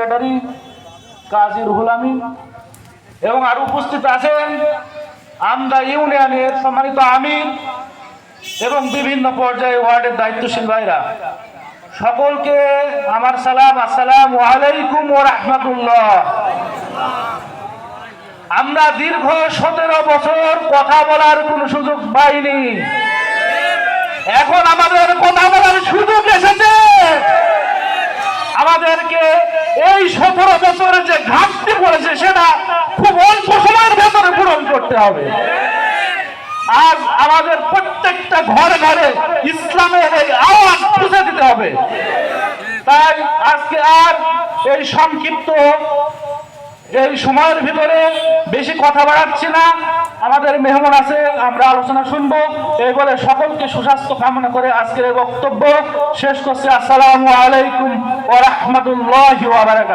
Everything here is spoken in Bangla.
সেক্রেটারি কাজী রুহুল আমিন এবং আর উপস্থিত আছেন আমদা ইউনিয়নের সম্মানিত আমির এবং বিভিন্ন পর্যায়ে ওয়ার্ডের দায়িত্বশীল ভাইরা। সকলকে আমার সালাম, আসসালাম আলাইকুম ও রহমতুল্লাহ। আমরা দীর্ঘ সতেরো বছর কথা বলার কোনো সুযোগ পাইনি। এখন আমাদের কথা বলার সুযোগ এসেছে। আমাদেরকে এই সতেরো বছরের যে ঘাটতি পড়েছে, সেটা খুব অল্প সময়ের ভেতরে পূরণ করতে হবে। আজ আমাদের প্রত্যেকটা ঘরে ঘরে ইসলামের এই আওয়াজ পৌঁছে দিতে হবে। তাই আজকে আর এই সংক্ষিপ্ত এই সময়ের ভিতরে বেশি কথা বাড়াচ্ছি না। আমাদের মেহমান আছে, আমরা আলোচনা শুনব। এই বলে সকলকে সুস্বাস্থ্য কামনা করে আজকের এই বক্তব্য শেষ করছি। আসসালামু আলাইকুম। রাহমাতুল্লাহি ওয়া বারাকাতুহু